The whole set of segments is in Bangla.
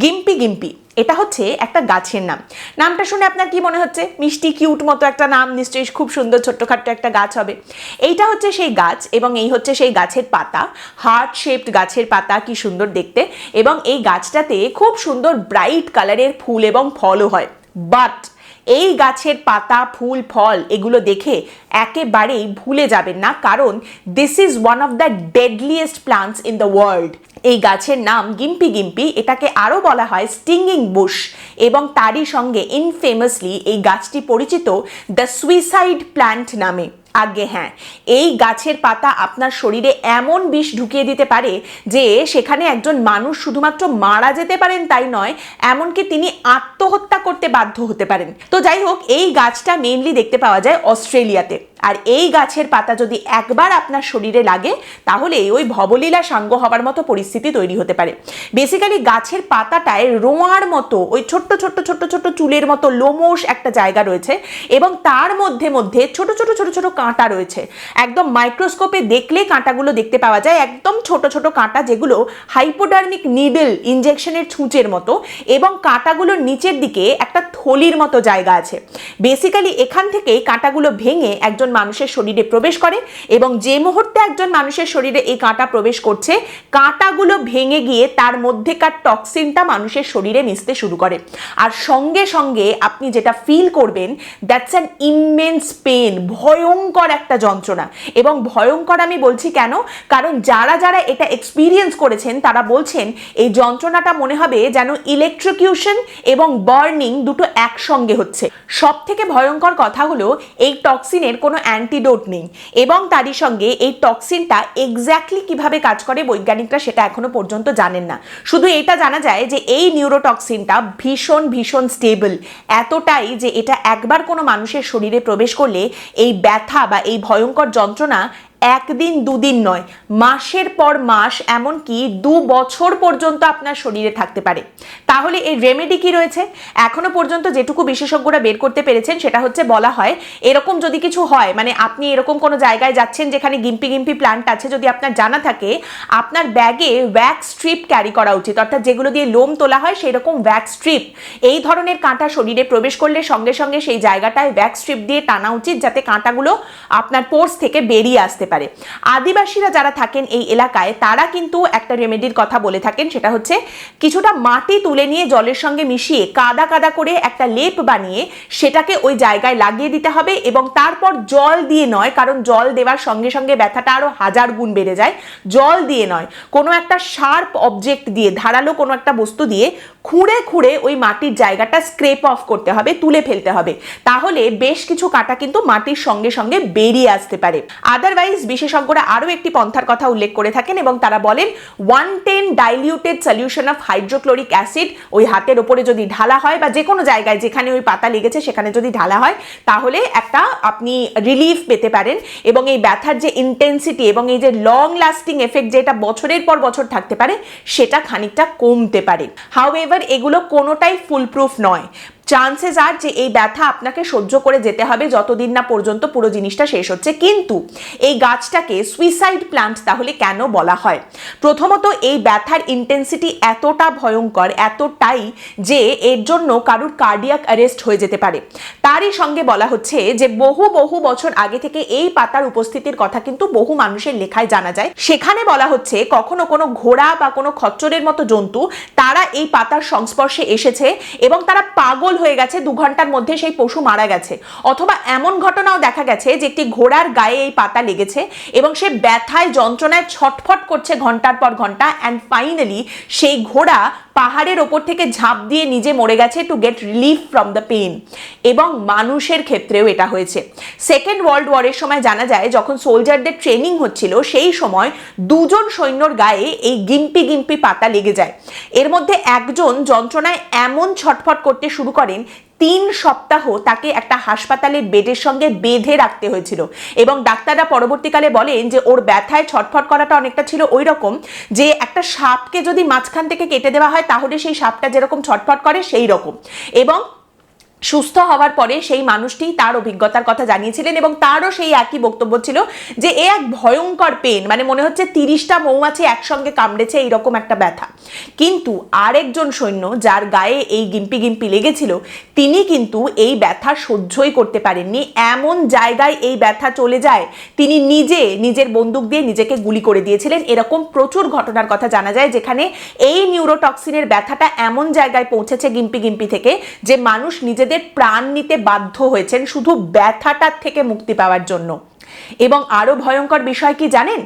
গিম্পি গিম্পি, এটা হচ্ছে একটা গাছের নাম। নামটা শুনে আপনার কি মনে হচ্ছে? মিষ্টি, কিউট মতো একটা নাম, নিশ্চয়ই খুব সুন্দর ছোট্টখাট্ট একটা গাছ হবে। এইটা হচ্ছে সেই গাছ এবং এই হচ্ছে সেই গাছের পাতা। হার্ট শেপড গাছের পাতা, কি সুন্দর দেখতে। এবং এই গাছটাতে খুব সুন্দর ব্রাইট কালারের ফুল এবং ফলও হয়। বাট এই গাছের পাতা, ফুল, ফল এগুলো দেখে একেবারেই ভুলে যাবেন না, কারণ this is one of the deadliest plants in the world এই গাছের নাম গিম্পি গিম্পি এটাকে আরও বলা হয় স্টিঙ্গিং বুশ এবং তারই সঙ্গে ইনফেমাসলি এই গাছটি পরিচিত দ্য সুইসাইড প্ল্যান্ট নামে। আগে হ্যাঁ। এই গাছের পাতা আপনার শরীরে এমন বিষ ঢুকিয়ে দিতে পারে যে সেখানে একজন মানুষ শুধুমাত্র মারা যেতে পারেন তাই নয়, এমনকি তিনি আত্মহত্যা করতে বাধ্য হতে পারেন। তো যাই হোক, এই গাছটা মেনলি দেখতে পাওয়া যায় অস্ট্রেলিয়াতে। আর এই গাছের পাতা যদি একবার আপনার শরীরে লাগে, তাহলে ওই ভবলীলা সাঙ্গ হবার মতো পরিস্থিতি তৈরি হতে পারে। বেসিক্যালি গাছের পাতাটায় রোঁয়ার মতো, ওই ছোট্ট ছোট্ট ছোট্ট ছোট্ট চুলের মতো লোমশ একটা জায়গা রয়েছে এবং তার মধ্যে মধ্যে ছোট ছোট ছোট ছোট কাঁটা রয়েছে। একদম মাইক্রোস্কোপে দেখলে কাঁটাগুলো দেখতে পাওয়া যায়। একদম ছোট ছোট কাঁটা যেগুলো হাইপোডার্মিক নিডল ইনজেকশনের ছুঁচের মতো এবং কাঁটাগুলোর নিচের দিকে একটা থলির মতো জায়গা আছে। বেসিক্যালি এখান থেকেই কাঁটাগুলো ভেঙে একজন মানুষের শরীরে প্রবেশ করে এবং যে মুহূর্তে একজন মানুষের শরীরে এই কাঁটা প্রবেশ করছে, কাঁটাগুলো ভেঙে গিয়ে তার মধ্যেকার টক্সিনটা মানুষের শরীরে মিশতে শুরু করে। আর সঙ্গে সঙ্গে আপনি যেটা ফিল করবেন দ্যাটস অ্যান ইমেন্স পেন ভয়ঙ্কর একটা যন্ত্রণা। এবং ভয়ঙ্কর আমি বলছি কেন? কারণ যারা যারা এটা এক্সপিরিয়েন্স করেছেন, তারা বলছেন এই যন্ত্রণাটা মনে হবে যেন ইলেকট্রিকিউশন এবং বার্নিং দুটো একসঙ্গে হচ্ছে। সব থেকে ভয়ঙ্কর কথা হলো, এই টক্সিনের কোনো অ্যান্টিডোট নেই। এবং তারই সঙ্গে এই টক্সিনটা এক্স্যাক্টলি কীভাবে কাজ করে বৈজ্ঞানিকরা সেটা এখনও পর্যন্ত জানেন না। শুধু এটা জানা যায় যে এই নিউরোটক্সিনটা ভীষণ ভীষণ স্টেবল এতটাই যে এটা একবার কোনো মানুষের শরীরে প্রবেশ করলে এই ব্যথা বা এই ভয়ঙ্কর যন্ত্রণা একদিন, দুদিন নয়, মাসের পর মাস, এমনকি দু বছর পর্যন্ত আপনার শরীরে থাকতে পারে। তাহলে এই রেমেডি কি রয়েছে? এখনও পর্যন্ত যেটুকু বিশেষজ্ঞরা বের করতে পেরেছেন, সেটা হচ্ছে বলা হয়, এরকম যদি কিছু হয় মানে আপনি এরকম কোনো জায়গায় যাচ্ছেন যেখানে গিম্পি গিম্পি প্ল্যান্ট আছে, যদি আপনার জানা থাকে, আপনার ব্যাগে ওয়্যাক্স স্ট্রিপ ক্যারি করা উচিত। অর্থাৎ যেগুলো দিয়ে লোম তোলা হয় সেই রকম ওয়্যাক্স স্ট্রিপ এই ধরনের কাঁটা শরীরে প্রবেশ করলে সঙ্গে সঙ্গে সেই জায়গাটায় ওয়্যাক্স স্ট্রিপ দিয়ে টানা উচিত, যাতে কাঁটাগুলো আপনার পোর্স থেকে বেরিয়ে আসতে পারে। আদিবাসীরা যারা থাকেন এই এলাকায়, তারা কিন্তু একটা রেমেডির কথা বলে থাকেন, সেটা হচ্ছে কিছুটা মাটি তুলে নিয়ে জলের সঙ্গে মিশিয়ে কাদা কাদা করে একটা লেপ বানিয়ে সেটাকে ওই জায়গায় লাগিয়ে দিতে হবে এবং তারপর জল দিয়ে নয়, কারণ জল দেওয়ার সঙ্গে সঙ্গে ব্যথাটা আরও হাজার গুণ বেড়ে যায়। জল দিয়ে নয়, কোনো একটা শার্প অবজেক্ট দিয়ে, ধারালো কোনো একটা বস্তু দিয়ে খুঁড়ে খুঁড়ে ওই মাটির জায়গাটা স্ক্রেপ অফ করতে হবে, তুলে ফেলতে হবে। তাহলে বেশ কিছু কাটা কিন্তু মাটির সঙ্গে সঙ্গে বেরিয়ে আসতে পারে। আদারওয়াইজ বিশেষজ্ঞরা আরও একটি পন্থার কথা উল্লেখ করে থাকেন এবং তারা বলেন one ten diluted solution of hydrochloric acid ওই হাতের ওপরে যদি ঢালা হয় বা যে কোনো জায়গায় যেখানে ওই পাতা লেগেছে সেখানে যদি ঢালা হয়, তাহলে একটা আপনি রিলিফ পেতে পারেন এবং এই ব্যথার যে ইন্টেন্সিটি এবং এই যে লং লাস্টিং এফেক্ট যেটা বছরের পর বছর থাকতে পারে, সেটা খানিকটা কমতে পারে। হাউ এগুলো কোনোটাই ফুলপ্রুফ নয়। চান্সেস আর যে এই ব্যথা আপনাকে সহ্য করে যেতে হবে যতদিন না পর্যন্ত পুরো জিনিসটা শেষ হচ্ছে। কিন্তু এই গাছটাকে সুইসাইড প্লান্ট তাহলে কেন বলা হয়? প্রথমত এই ব্যথার ইন্টেন্সিটি এতটা ভয়ঙ্কর, এতটাই যে এর জন্য কারুর কার্ডিয়াক অ্যারেস্ট হয়ে যেতে পারে। তারই সঙ্গে বলা হচ্ছে যে বহু বহু বছর আগে থেকে এই পাতার উপস্থিতির কথা কিন্তু বহু মানুষের লেখায় জানা যায়। সেখানে বলা হচ্ছে কখনো কোনো ঘোড়া বা কোনো খচ্চরের মতো জন্তু তারা এই পাতার সংস্পর্শে এসেছে এবং তারা পাগল হয়ে গেছে, দু ঘণ্টার মধ্যে সেই পশু মারা গেছে। অথবা এমন ঘটনাও দেখা গেছে যে একটি ঘোড়ার গায়ে এই পাতা লেগেছে এবং সে ব্যথায়, যন্ত্রণায় ছটফট করছে ঘণ্টার পর ঘণ্টা অ্যান্ড ফাইনালি সেই ঘোড়া পাহাড়ের ওপর থেকে ঝাঁপ দিয়ে নিজে মরে গেছে to get relief from the pain এবং মানুষের ক্ষেত্রেও এটা হয়েছে। সেকেন্ড ওয়ার্ল্ড ওয়ারের সময় জানা যায়, যখন সোলজারদের ট্রেনিং হচ্ছিল, সেই সময় দুজন সৈন্যর গায়ে এই গিম্পি গিম্পি পাতা লেগে যায়। এর মধ্যে একজন যন্ত্রণায় এমন ছটফট করতে শুরু করেন, তিন সপ্তাহ তাকে একটা হাসপাতালের বেডের সঙ্গে বেঁধে রাখতে হয়েছিল। এবং ডাক্তাররা পরবর্তীকালে বলেন যে ওর ব্যথায় ছটফট করাটা অনেকটা ছিল ওই রকম যে একটা সাপকে যদি মাঝখান থেকে কেটে দেওয়া হয় তাহলে সেই সাপটা যেরকম ছটফট করে সেই রকম। এবং সুস্থ হওয়ার পরে সেই মানুষটি তার অভিজ্ঞতার কথা জানিয়েছিলেন এবং তারও সেই একই বক্তব্য ছিল যে এ এক ভয়ঙ্কর পেন মানে মনে হচ্ছে তিরিশটা মৌমাছি একসঙ্গে কামড়েছে এইরকম একটা ব্যথা। কিন্তু আরেকজন সৈন্য যার গায়ে এই গিম্পি গিম্পি লেগেছিল, তিনি কিন্তু এই ব্যথা সহ্যই করতে পারেননি। এমন জায়গায় এই ব্যথা চলে যায়, তিনি নিজে, নিজের বন্দুক দিয়ে নিজেকে গুলি করে দিয়েছিলেন। এরকম প্রচুর ঘটনার কথা জানা যায় যেখানে এই নিউরোটক্সিনের ব্যথাটা এমন জায়গায় পৌঁছেছে গিম্পি গিম্পি থেকে যে মানুষ নিজেদের প্রাণ নিতে বাধ্য হয়েছেন শুধু ব্যথাটার থেকে মুক্তি পাওয়ার জন্য। এবং আরও ভয়ঙ্কর বিষয় কি জানেন?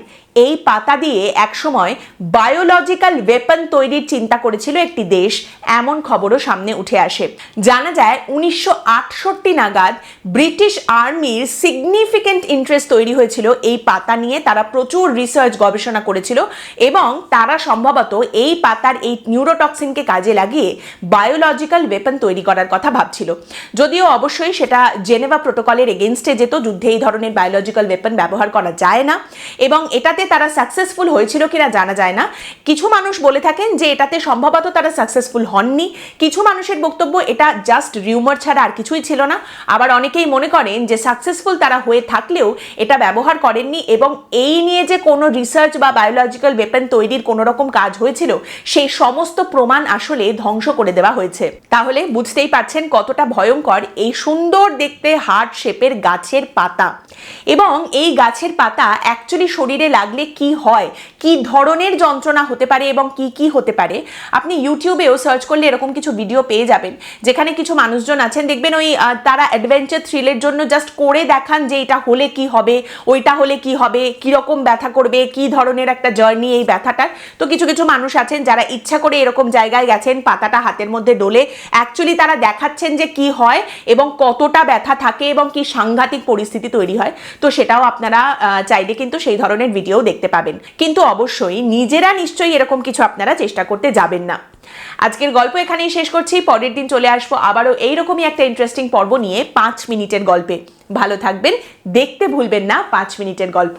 এই পাতা দিয়ে একসময় বায়োলজিক্যাল ওয়েপন তৈরির চিন্তা করেছিল একটি দেশ, এমন খবরও সামনে উঠে আসে। জানা যায়, উনিশশো আটষট্টি নাগাদ ব্রিটিশ আর্মির সিগনিফিকেন্ট ইন্টারেস্ট তৈরি হয়েছিল এই পাতা নিয়ে, তারা প্রচুর রিসার্চ গবেষণা করেছিল এবং তারা সম্ভবত এই পাতার এই নিউরোটক্সিনকে কাজে লাগিয়ে বায়োলজিক্যাল ওয়েপন তৈরি করার কথা ভাবছিল। যদিও অবশ্যই সেটা জেনেভা প্রোটোকলের এগেনস্টে যেত, যুদ্ধে এই ধরনের বায়োলজিক্যাল ওয়েপন ব্যবহার করা যায় না। এবং এটাতে তারা সাকসেসফুল হয়েছিল কিনা জানা যায় না। কিছু মানুষ বলে থাকেন যে এটাতে সম্ভবত তারা সাকসেসফুল হননি। কিছু মানুষের বক্তব্য, এটা জাস্ট রিউমার ছাড়া আর কিছুই ছিল না। আবার অনেকেই মনে করেন যে সাকসেসফুল তারা হয়ে থাকলেও এটা ব্যবহার করেননি এবং এই নিয়ে যে কোনো রিসার্চ বা বায়োলজিক্যাল ওয়েপন তৈরির কোনো রকম কাজ হয়েছিল সেই সমস্ত প্রমাণ আসলে ধ্বংস করে দেওয়া হয়েছে। তাহলে বুঝতেই পারছেন কতটা ভয়ঙ্কর এই সুন্দর দেখতে হার্ট শেপের গাছের পাতা। এবং এই গাছের পাতা অ্যাকচুয়ালি শরীরে লাগলে কি হয়? কি ধরনের যন্ত্রণা হতে পারে এবং কি কি হতে পারে? আপনি ইউটিউবেও সার্চ করলে এরকম কিছু ভিডিও পেয়ে যাবেন। যেখানে কিছু মানুষজন আছেন, দেখবেন ওই তারা অ্যাডভেঞ্চার থ্রিলের জন্য জাস্ট করে দেখান যে এটা হলে কি হবে, ওইটা হলে কি হবে, কীরকম ব্যথা করবে, কি ধরনের একটা জার্নি এই ব্যথাটার। তো কিছু কিছু মানুষ আছেন যারা ইচ্ছা করে এরকম জায়গায় গেছেন, পাতাটা হাতের মধ্যে ডোলে। অ্যাকচুয়ালি তারা দেখাচ্ছেন যে কি হয় এবং কতটা ব্যথা থাকে এবং কি সাংঘাতিক পরিস্থিতি তৈরি হয়। তো সেটাও আপনারা চাইলে কিন্তু সেই ধরনের ভিডিও দেখতে পাবেন। কিন্তু অবশ্যই নিজেরা নিশ্চয়ই এরকম কিছু আপনারা চেষ্টা করতে যাবেন না। আজকের গল্প এখানেই শেষ করছি। পরের দিন চলে আসব আবারও এইরকমই একটা ইন্টারেস্টিং পর্ব নিয়ে পাঁচ মিনিটের গল্পে। ভালো থাকবেন, দেখতে ভুলবেন না পাঁচ মিনিটের গল্প।